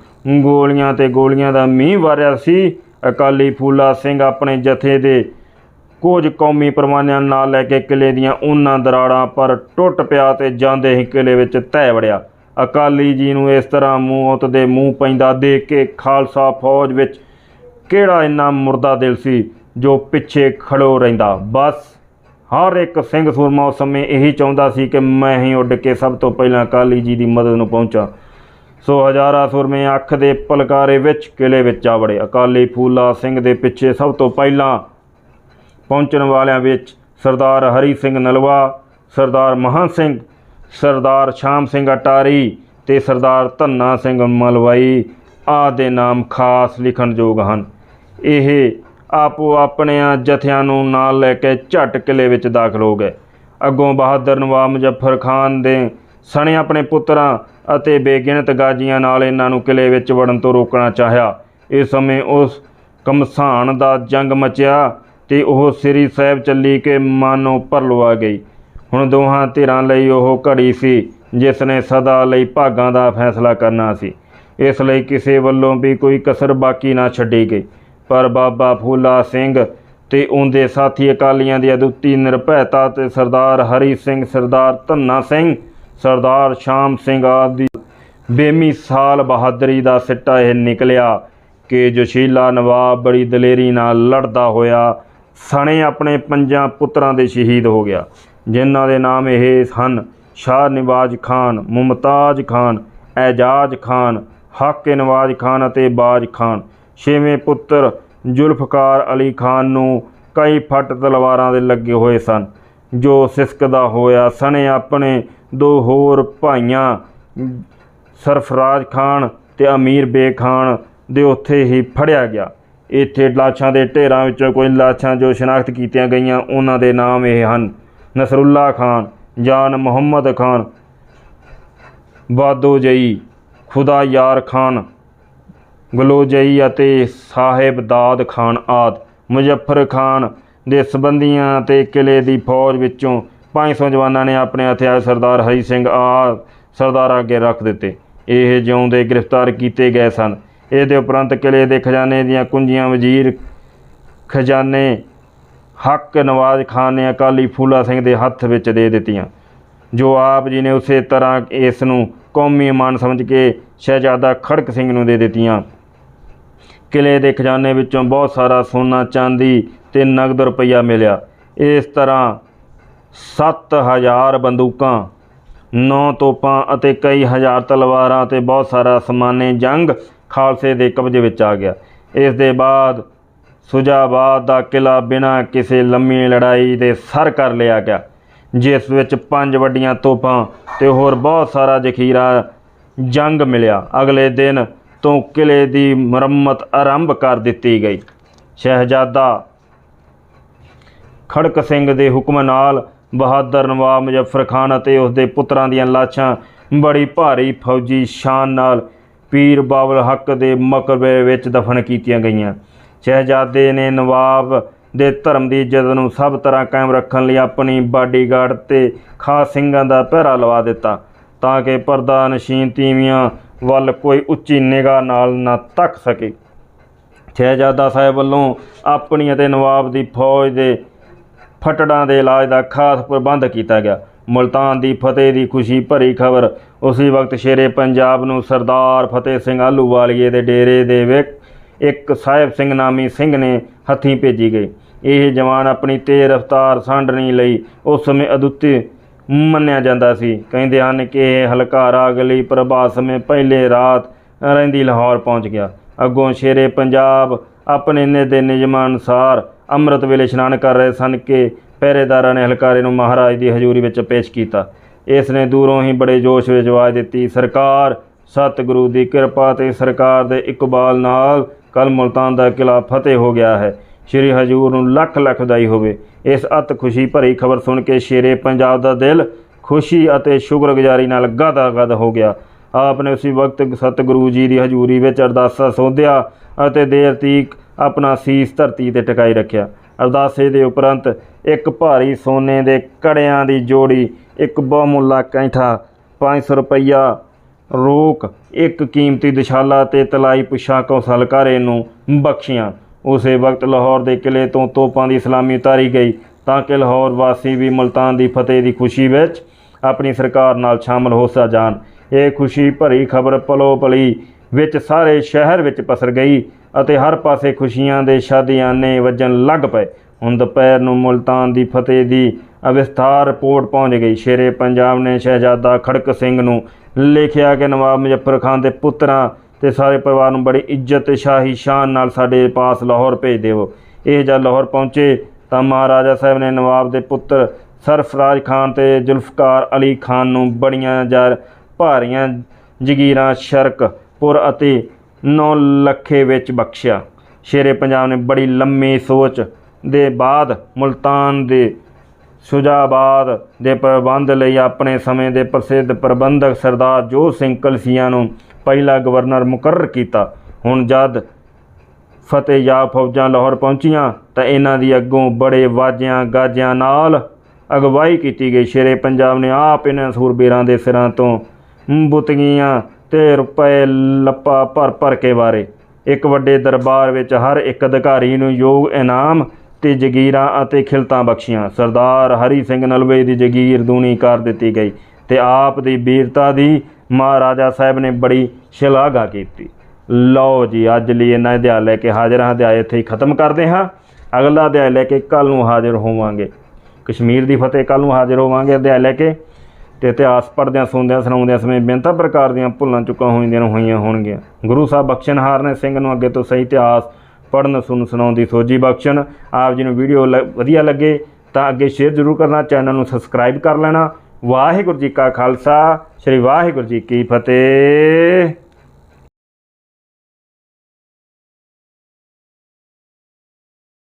ਗੋਲੀਆਂ ਤੇ ਗੋਲੀਆਂ ਦਾ ਮੀਂਹ ਵਰਿਆ ਸੀ, ਅਕਾਲੀ ਫੂਲਾ ਸਿੰਘ ਆਪਣੇ ਜਥੇ ਦੇ ਕੁਝ ਕੌਮੀ ਪਰਵਾਨਿਆਂ ਨਾਲ ਲੈ ਕੇ ਕਿਲੇ ਦੀਆਂ ਉਹਨਾਂ ਦਰਾੜਾਂ ਪਰ ਟੁੱਟ ਪਿਆ ਤੇ ਜਾਂਦੇ ਹੀ ਕਿਲੇ ਵਿੱਚ ਤੈ ਵੜਿਆ। ਅਕਾਲੀ ਜੀ ਨੂੰ ਇਸ ਤਰ੍ਹਾਂ ਮੌਤ ਦੇ ਮੂੰਹ ਪੈਂਦਾ ਦੇਖ ਕੇ ਖਾਲਸਾ ਫੌਜ ਵਿੱਚ ਕਿਹੜਾ ਇੰਨਾ ਮੁਰਦਾ ਦਿਲ ਸੀ ਜੋ ਪਿੱਛੇ ਖੜੋ ਰਹਿੰਦਾ। ਬਸ ਹਰ ਇੱਕ ਸਿੰਘ ਸੂਰਮਾ ਉਸ ਸਮੇਂ ਇਹੀ ਚਾਹੁੰਦਾ ਸੀ ਕਿ ਮੈਂ ਹੀ ਉੱਡ ਕੇ ਸਭ ਤੋਂ ਪਹਿਲਾਂ ਅਕਾਲੀ ਜੀ ਦੀ ਮਦਦ ਨੂੰ ਪਹੁੰਚਾਂ। ਸੋ ਹਜ਼ਾਰਾਂ ਸੂਰਮੇ ਅੱਖ ਦੇ ਪਲਕਾਰੇ ਵਿੱਚ ਕਿਲੇ ਵਿੱਚ ਆ ਵੜੇ। ਅਕਾਲੀ ਫੂਲਾ ਸਿੰਘ ਦੇ ਪਿੱਛੇ ਸਭ ਤੋਂ ਪਹਿਲਾਂ ਪਹੁੰਚਣ ਵਾਲਿਆਂ ਵਿੱਚ ਸਰਦਾਰ ਹਰੀ ਸਿੰਘ ਨਲਵਾ ਸਰਦਾਰ ਮਹਾਂ ਸਿੰਘ ਸਰਦਾਰ ਸ਼ਾਮ ਸਿੰਘ ਅਟਾਰੀ ਤੇ ਸਰਦਾਰ ਧੰਨਾ ਸਿੰਘ ਮਲਵਾਈ ਆਦਿ ਦੇ ਨਾਮ ਖਾਸ ਲਿਖਣਯੋਗ ਹਨ। ਇਹ ਆਪੋ ਆਪਣਿਆਂ ਜਥਿਆਂ ਨੂੰ ਨਾਲ ਲੈ ਕੇ ਝਟ ਕਿਲੇ ਵਿੱਚ ਦਾਖਲ ਹੋ ਗਏ। ਅੱਗੋਂ ਬਹਾਦਰ ਨਵਾਬ ਮੁਜ਼ੱਫਰ ਖਾਨ ਦੇ ਸਣੇ ਆਪਣੇ ਪੁੱਤਰਾਂ ਅਤੇ ਬੇਗਿਣਤ ਗਾਜੀਆਂ ਨਾਲ ਇਹਨਾਂ ਨੂੰ ਕਿਲੇ ਵਿੱਚ ਵੜਨ ਤੋਂ ਰੋਕਣਾ ਚਾਹਿਆ। ਇਸ ਸਮੇਂ ਉਸ ਕਮਸਾਨ ਦਾ ਜੰਗ ਮਚਿਆ ਤੇ ਉਹ ਸ੍ਰੀ ਸਾਹਿਬ ਚੱਲੀ ਕਿ ਮਾਨੋ ਪਰਲਵਾ ਗਈ। ਹੁਣ ਦੋਹਾਂ ਧਿਰਾਂ ਲਈ ਉਹ ਘੜੀ ਸੀ, ਜਿਸ ਨੇ ਸਦਾ ਲਈ ਭਾਗਾਂ ਦਾ ਫੈਸਲਾ ਕਰਨਾ ਸੀ। ਇਸ ਲਈ ਕਿਸੇ ਵੱਲੋਂ ਵੀ ਕੋਈ ਕਸਰ ਬਾਕੀ ਨਾ ਛੱਡੀ ਗਈ। ਪਰ ਬਾਬਾ ਫੂਲਾ ਸਿੰਘ ਤੇ ਉਹਦੇ ਸਾਥੀ ਅਕਾਲੀਆਂ ਦੀ ਅਦੁੱਤੀ ਨਿਰਭੈਤਾ ਤੇ ਸਰਦਾਰ ਹਰੀ ਸਿੰਘ, ਸਰਦਾਰ ਧੰਨਾ ਸਿੰਘ, ਸਰਦਾਰ ਸ਼ਾਮ ਸਿੰਘ ਆਦਿ ਬੇਮਿਸਾਲ ਬਹਾਦਰੀ ਦਾ ਸਿੱਟਾ ਇਹ ਨਿਕਲਿਆ ਕਿ ਜੋਸ਼ੀਲਾ ਨਵਾਬ ਬੜੀ ਦਲੇਰੀ ਨਾਲ ਲੜਦਾ ਹੋਇਆ, ਸਣੇ ਆਪਣੇ ਪੰਜਾਂ ਪੁੱਤਰਾਂ ਦੇ ਸ਼ਹੀਦ ਹੋ ਗਿਆ। ਜਿਨ੍ਹਾਂ ਦੇ ਨਾਮ ਇਹ ਹਨ, ਸ਼ਾਹ ਨਿਵਾਜ਼ ਖਾਨ, ਮੁਮਤਾਜ਼ ਖਾਨ, ਐਜਾਜ਼ ਖਾਨ, ਹੱਕ ਨਵਾਜ਼ ਖਾਨ ਅਤੇ ਬਾਜ ਖਾਨ। ਛੇਵੇਂ ਪੁੱਤਰ ਜ਼ੁਲਫਕਾਰ ਅਲੀ ਖਾਨ ਨੂੰ ਕਈ ਫੱਟ ਤਲਵਾਰਾਂ ਦੇ ਲੱਗੇ ਹੋਏ ਸਨ, ਜੋ ਸਿਸਕਦਾ ਹੋਇਆ ਸਣੇ ਆਪਣੇ ਦੋ ਹੋਰ ਭਾਈਆਂ, ਸਰਫਰਾਜ਼ ਖਾਨ ਤੇ ਅਮੀਰ ਬੇ ਖਾਨ ਦੇ ਉੱਥੇ ਹੀ ਫੜਿਆ ਗਿਆ। ਇੱਥੇ ਲਾਸ਼ਾਂ ਦੇ ਢੇਰਾਂ ਵਿੱਚੋਂ ਕੁਝ ਲਾਸ਼ਾਂ ਜੋ ਸ਼ਨਾਖਤ ਕੀਤੀਆਂ ਗਈਆਂ, ਉਹਨਾਂ ਦੇ ਨਾਮ ਇਹ ਹਨ। ਨਸਰੁੱਲਾ ਖਾਨ, ਜਾਨ ਮੁਹੰਮਦ ਖਾਨ, ਬਾਦੋ ਜਈ, ਖੁਦਾ ਯਾਰ ਖਾਨ ਗਲੋਜਈ ਅਤੇ ਸਾਹਿਬ ਦਾਦ ਖਾਨ ਆਦ। ਮੁਜ਼ੱਫਰ ਖਾਨ ਦੇ ਸਬੰਧੀਆਂ ਤੇ ਕਿਲੇ ਦੀ ਫੌਜ ਵਿੱਚੋਂ 500 ਜਵਾਨਾਂ ਨੇ ਆਪਣੇ ਹਥਿਆਰ ਸਰਦਾਰ ਹਰੀ ਸਿੰਘ ਆ ਸਰਦਾਰ ਅੱਗੇ ਰੱਖ ਦਿੱਤੇ। ਇਹ ਜਿਉਂਦੇ ਗ੍ਰਿਫਤਾਰ ਕੀਤੇ ਗਏ ਸਨ। ਇਹਦੇ ਉਪਰੰਤ ਕਿਲੇ ਦੇ ਖਜ਼ਾਨੇ ਦੀਆਂ ਕੁੰਜੀਆਂ ਵਜ਼ੀਰ, ਖਜ਼ਾਨੇ ਹੱਕ ਨਵਾਜ਼ ਖਾਨ ਨੇ ਅਕਾਲੀ ਫੂਲਾ ਸਿੰਘ ਦੇ ਹੱਥ ਵਿੱਚ ਦੇ ਦਿੱਤੀਆਂ, ਜੋ ਆਪ ਜੀ ਨੇ ਉਸੇ ਤਰ੍ਹਾਂ ਇਸ ਨੂੰ ਕੌਮੀ ਮਾਨ ਸਮਝ ਕੇ ਸ਼ਹਿਜ਼ਾਦਾ ਖੜਕ ਸਿੰਘ ਨੂੰ ਦੇ ਦਿੱਤੀਆਂ। ਕਿਲੇ ਦੇ ਖਜ਼ਾਨੇ ਵਿੱਚੋਂ ਬਹੁਤ ਸਾਰਾ ਸੋਨਾ, ਚਾਂਦੀ ਤੇ ਨਗਦ ਰੁਪਈਆ ਮਿਲਿਆ। ਇਸ ਤਰ੍ਹਾਂ 7000 ਬੰਦੂਕਾਂ 9 ਤੋਪਾਂ ਅਤੇ ਕਈ ਹਜ਼ਾਰ ਤਲਵਾਰਾਂ ਤੇ ਬਹੁਤ ਸਾਰਾ ਸਮਾਨੇ ਜੰਗ ਖਾਲਸੇ ਦੇ ਕਬਜ਼ੇ ਵਿੱਚ ਆ ਗਿਆ। ਇਸ ਦੇ ਬਾਅਦ ਸੁਜਾਬਾਦ ਦਾ ਕਿਲਾ ਬਿਨਾਂ ਕਿਸੇ ਲੰਮੀ ਲੜਾਈ ਦੇ ਸਰ ਕਰ ਲਿਆ ਗਿਆ, ਜਿਸ ਵਿੱਚ ਪੰਜ ਵੱਡੀਆਂ ਤੋਪਾਂ ਤੇ ਹੋਰ ਬਹੁਤ ਸਾਰਾ ਜ਼ਖੀਰਾ ਜੰਗ ਮਿਲਿਆ। ਅਗਲੇ ਦਿਨ ਤੋਂ ਕਿਲੇ ਦੀ ਮੁਰੰਮਤ ਆਰੰਭ ਕਰ ਦਿੱਤੀ ਗਈ। ਸ਼ਹਿਜ਼ਾਦਾ ਖੜਕ ਸਿੰਘ ਦੇ ਹੁਕਮ ਨਾਲ ਬਹਾਦਰ ਨਵਾਬ ਮੁਜ਼ੱਫਰ ਖਾਨ ਅਤੇ ਉਸ ਦੇ ਪੁੱਤਰਾਂ ਦੀਆਂ ਲਾਸ਼ਾਂ ਬੜੀ ਭਾਰੀ ਫੌਜੀ ਸ਼ਾਨ ਨਾਲ ਪੀਰ ਬਾਬਲ ਹੱਕ ਦੇ ਮਕਬਰੇ ਵਿੱਚ ਦਫਨ ਕੀਤੀਆਂ ਗਈਆਂ। ਸ਼ਹਿਜ਼ਾਦੇ ਨੇ ਨਵਾਬ ਦੇ ਧਰਮ ਦੀ ਇੱਜ਼ਤ ਨੂੰ ਸਭ ਤਰ੍ਹਾਂ ਕਾਇਮ ਰੱਖਣ ਲਈ ਆਪਣੀ ਬਾਡੀਗਾਰਡ ਤੇ ਖਾਸ ਸਿੰਘਾਂ ਦਾ ਪਹਿਰਾ ਲਵਾ ਦਿੱਤਾ ਤਾਂ ਕਿ ਪਰਦਾ ਨਸ਼ੀਨ ਤੀਵੀਆਂ ਵੱਲ ਕੋਈ ਉੱਚੀ ਨਿਗਾਹ ਨਾਲ ਨਾ ਤੱਕ ਸਕੇ। ਸ਼ਹਿਜ਼ਾਦਾ ਸਾਹਿਬ ਵੱਲੋਂ ਆਪਣੀ ਅਤੇ ਨਵਾਬ ਦੀ ਫੌਜ ਦੇ ਫਟੜਾਂ ਦੇ ਇਲਾਜ ਦਾ ਖਾਸ ਪ੍ਰਬੰਧ ਕੀਤਾ ਗਿਆ। ਮੁਲਤਾਨ ਦੀ ਫਤਿਹ ਦੀ ਖੁਸ਼ੀ ਭਰੀ ਖਬਰ ਉਸੇ ਵਕਤ ਸ਼ੇਰੇ ਪੰਜਾਬ ਨੂੰ ਸਰਦਾਰ ਫਤਿਹ ਸਿੰਘ ਆਲੂਵਾਲੀਏ ਦੇ ਡੇਰੇ ਦੇ ਵਿੱਚ ਇੱਕ ਸਾਹਿਬ ਸਿੰਘ ਨਾਮੀ ਸਿੰਘ ਨੇ ਹੱਥੀਂ ਭੇਜੀ ਗਈ। ਇਹ ਜਵਾਨ ਆਪਣੀ ਤੇਜ਼ ਰਫ਼ਤਾਰ ਸਾਂਢਣੀ ਲਈ ਉਸ ਸਮੇਂ ਅਦੁੱਤੀ ਮੰਨਿਆ ਜਾਂਦਾ ਸੀ। ਕਹਿੰਦੇ ਹਨ ਕਿ ਇਹ ਹਲਕਾਰਾ ਅਗਲੀ ਪ੍ਰਭਾਤ ਸਮੇਂ ਪਹਿਲੇ ਰਾਤ ਰਹਿੰਦੀ ਲਾਹੌਰ ਪਹੁੰਚ ਗਿਆ। ਅੱਗੋਂ ਸ਼ੇਰੇ ਪੰਜਾਬ ਆਪਣੇ ਨੇ ਦੇ ਨਿਯਮਾਂ ਅਨੁਸਾਰ ਅੰਮ੍ਰਿਤ ਵੇਲੇ ਇਸ਼ਨਾਨ ਕਰ ਰਹੇ ਸਨ ਕਿ ਪਹਿਰੇਦਾਰਾਂ ਨੇ ਹਲਕਾਰੇ ਨੂੰ ਮਹਾਰਾਜ ਦੀ ਹਜ਼ੂਰੀ ਵਿੱਚ ਪੇਸ਼ ਕੀਤਾ। ਇਸ ਨੇ ਦੂਰੋਂ ਹੀ ਬੜੇ ਜੋਸ਼ ਵਿੱਚ ਆਵਾਜ਼ ਦਿੱਤੀ, ਸਰਕਾਰ, ਸਤਿਗੁਰੂ ਦੀ ਕਿਰਪਾ ਤੇ ਸਰਕਾਰ ਦੇ ਇਕਬਾਲ ਨਾਲ ਕੱਲ ਮੁਲਤਾਨ ਦਾ ਕਿਲਾ ਫਤਿਹ ਹੋ ਗਿਆ ਹੈ। ਸ਼੍ਰੀ ਹਜੂਰ ਨੂੰ ਲੱਖ ਲੱਖ ਵਧਾਈ ਹੋਵੇ। ਇਸ ਅਤ ਖੁਸ਼ੀ ਭਰੀ ਖਬਰ ਸੁਣ ਕੇ ਸ਼ੇਰੇ ਪੰਜਾਬ ਦਾ ਦਿਲ ਖੁਸ਼ੀ ਅਤੇ ਸ਼ੁਕਰਗੁਜ਼ਾਰੀ ਨਾਲ ਗਦਾ ਗਦ ਹੋ ਗਿਆ। ਆਪ ਨੇ ਉਸੇ ਵਕਤ ਸਤਿਗੁਰੂ ਜੀ ਦੀ ਹਜ਼ੂਰੀ ਵਿੱਚ ਅਰਦਾਸਾ ਸੋਧਿਆ ਅਤੇ ਦੇਰ ਤੀਕ ਆਪਣਾ ਸੀਸ ਧਰਤੀ ਤੇ ਟਿਕਾਈ ਰੱਖਿਆ। ਅਰਦਾਸੇ ਦੇ ਉਪਰੰਤ ਇੱਕ ਭਾਰੀ ਸੋਨੇ ਦੇ ਕੜਿਆਂ ਦੀ ਜੋੜੀ, ਇੱਕ ਬਹੁਮੁੱਲਾ ਕੈਂਠਾ 500 ਰੁਪਈਆ ਰੋਕ। ਇੱਕ ਕੀਮਤੀ ਦਿਸ਼ਾਲਾ ਤੇ ਤਲਾਈ ਪੁਸ਼ਾਕ ਉਸ ਨੂੰ ਬਖਸ਼ੀਆਂ। ਉਸੇ ਵਕਤ ਲਾਹੌਰ ਦੇ ਕਿਲੇ ਤੋਂ ਤੋਪਾਂ ਦੀ ਸਲਾਮੀ ਉਤਾਰੀ ਗਈ, ਤਾਂ ਕਿ ਲਾਹੌਰ ਵਾਸੀ ਵੀ ਮੁਲਤਾਨ ਦੀ ਫਤਿਹ ਦੀ ਖੁਸ਼ੀ ਵਿੱਚ ਆਪਣੀ ਸਰਕਾਰ ਨਾਲ ਸ਼ਾਮਲ ਹੋ ਸਾ ਜਾਣ। ਇਹ ਖੁਸ਼ੀ ਭਰੀ ਖਬਰ ਪਲੋ ਪਲੀ ਵਿੱਚ ਸਾਰੇ ਸ਼ਹਿਰ ਵਿੱਚ ਪਸਰ ਗਈ ਅਤੇ ਹਰ ਪਾਸੇ ਖੁਸ਼ੀਆਂ ਦੇ ਸ਼ਾਦੀਆਨੇ ਵੱਜਣ ਲੱਗ ਪਏ। ਹੁਣ ਦੁਪਹਿਰ ਨੂੰ ਮੁਲਤਾਨ ਦੀ ਫਤਿਹ ਦੀ ਅਵਿਸਥਾਰ ਰਿਪੋਰਟ ਪਹੁੰਚ ਗਈ। ਸ਼ੇਰੇ ਪੰਜਾਬ ਨੇ ਸ਼ਹਿਜ਼ਾਦਾ ਖੜਕ ਸਿੰਘ ਨੂੰ ਲਿਖਿਆ ਕਿ ਨਵਾਬ ਮੁਜ਼ੱਫਰ ਖਾਨ ਦੇ ਪੁੱਤਰਾਂ ਤੇ ਸਾਰੇ ਪਰਿਵਾਰ ਨੂੰ ਬੜੀ ਇੱਜ਼ਤ ਤੇ ਸ਼ਾਹੀ ਸ਼ਾਨ ਨਾਲ ਸਾਡੇ ਪਾਸ ਲਾਹੌਰ ਭੇਜ ਦੇਵੋ। ਇਹ ਜਦ ਲਾਹੌਰ ਪਹੁੰਚੇ ਤਾਂ ਮਹਾਰਾਜਾ ਸਾਹਿਬ ਨੇ ਨਵਾਬ ਦੇ ਪੁੱਤਰ ਸਰਫਰਾਜ਼ ਖਾਨ ਤੇ ਜ਼ੁਲਫਕਾਰ ਅਲੀ ਖਾਨ ਨੂੰ ਬੜੀਆਂ ਜਰ ਭਾਰੀਆਂ ਜਗੀਰਾਂ ਸ਼ਰਕਪੁਰ ਅਤੇ ਨੌ ਲੱਖੇ ਵਿੱਚ ਬਖਸ਼ਿਆ। ਸ਼ੇਰੇ ਪੰਜਾਬ ਨੇ ਬੜੀ ਲੰਮੀ ਸੋਚ ਦੇ ਬਾਅਦ ਮੁਲਤਾਨ ਦੇ ਸ਼ੁਜਾਬਾਦ ਦੇ ਪ੍ਰਬੰਧ ਲਈ ਆਪਣੇ ਸਮੇਂ ਦੇ ਪ੍ਰਸਿੱਧ ਪ੍ਰਬੰਧਕ ਸਰਦਾਰ ਜੋਤ ਸਿੰਘ ਕਲਸੀਆਂ ਨੂੰ ਪਹਿਲਾ ਗਵਰਨਰ ਮੁਕਰਰ ਕੀਤਾ। ਹੁਣ ਜਦ ਫਤਿਹਯਾਬ ਫੌਜਾਂ ਲਾਹੌਰ ਪਹੁੰਚੀਆਂ ਤਾਂ ਇਹਨਾਂ ਦੀ ਅੱਗੋਂ ਬੜੇ ਵਾਜਿਆਂ ਗਾਜਿਆਂ ਨਾਲ ਅਗਵਾਈ ਕੀਤੀ ਗਈ। ਸ਼ੇਰੇ ਪੰਜਾਬ ਨੇ ਆਪ ਇਹਨਾਂ ਸੂਰਬੀਰਾਂ ਦੇ ਸਿਰਾਂ ਤੋਂ ਬੁਤਗੀਆਂ ਤੇ ਰੁਪਏ ਲੱਪਾ ਭਰ ਭਰ ਕੇ ਵਾਰੇ। ਇੱਕ ਵੱਡੇ ਦਰਬਾਰ ਵਿੱਚ ਹਰ ਇੱਕ ਅਧਿਕਾਰੀ ਨੂੰ ਯੋਗ ਇਨਾਮ ਤੇ ਜਗੀਰਾਂ ਅਤੇ ਖਿਲਤਾਂ ਬਖਸ਼ੀਆਂ। ਸਰਦਾਰ ਹਰੀ ਸਿੰਘ ਨਲਵੇ ਦੀ ਜਗੀਰ ਦੂਣੀ ਕਰ ਦਿੱਤੀ ਗਈ ਤੇ ਆਪ ਦੀ ਵੀਰਤਾ ਦੀ ਮਹਾਰਾਜਾ ਸਾਹਿਬ ਨੇ ਬੜੀ ਸ਼ਲਾਘਾ ਕੀਤੀ। ਲਓ ਜੀ, ਅੱਜ ਲਈ ਇਹਨਾਂ ਅਧਿਆਇ ਲੈ ਕੇ ਹਾਜ਼ਰ ਹਾਂ। ਅਧਿਆਇ ਇੱਥੇ ਹੀ ਖਤਮ ਕਰਦੇ ਹਾਂ। ਅਗਲਾ ਅਧਿਆਇ ਲੈ ਕੇ ਕੱਲ ਨੂੰ ਹਾਜ਼ਰ ਹੋਵਾਂਗੇ। ਕਸ਼ਮੀਰ ਦੀ ਫਤਿਹ ਕੱਲ ਨੂੰ ਹਾਜ਼ਰ ਹੋਵਾਂਗੇ ਅਧਿਆਇ ਲੈ ਕੇ। ਤੇ ਇਤਿਹਾਸ ਪੜ੍ਹਦਿਆਂ, ਸੁਣਦਿਆਂ, ਸੁਣਾਉਂਦਿਆਂ ਸਮੇਂ ਬੇਨਤਾ ਪ੍ਰਕਾਰ ਦੀਆਂ ਭੁੱਲਾਂ ਚੁੱਕਾਂ ਹੋਈਆਂ ਹੋਈਆਂ ਹੋਣਗੀਆਂ। ਗੁਰੂ ਸਾਹਿਬ ਬਖਸ਼ਣਹਾਰ ਨੇ ਸਿੰਘ ਨੂੰ ਅੱਗੇ ਤੋਂ ਸਹੀ ਇਤਿਹਾਸ ਪੜ੍ਹਨ ਸੁਣ ਸੁਣਾਉਣ ਦੀ ਸੋਝੀ ਬਖਸ਼ਣ। ਆਪ ਜੀ ਨੂੰ ਵੀਡੀਓ ਲ- ਵਧੀਆ ਲੱਗੇ ਤਾਂ ਅੱਗੇ ਸ਼ੇਅਰ ਜ਼ਰੂਰ ਕਰਨਾ ਚੈਨਲ ਨੂੰ ਸਬਸਕ੍ਰਾਈਬ ਕਰ ਲੈਣਾ। ਵਾਹਿਗੁਰੂ ਜੀ ਕਾ ਖਾਲਸਾ, ਸ੍ਰੀ ਵਾਹਿਗੁਰੂ ਜੀ ਕੀ ਫਤਿਹ।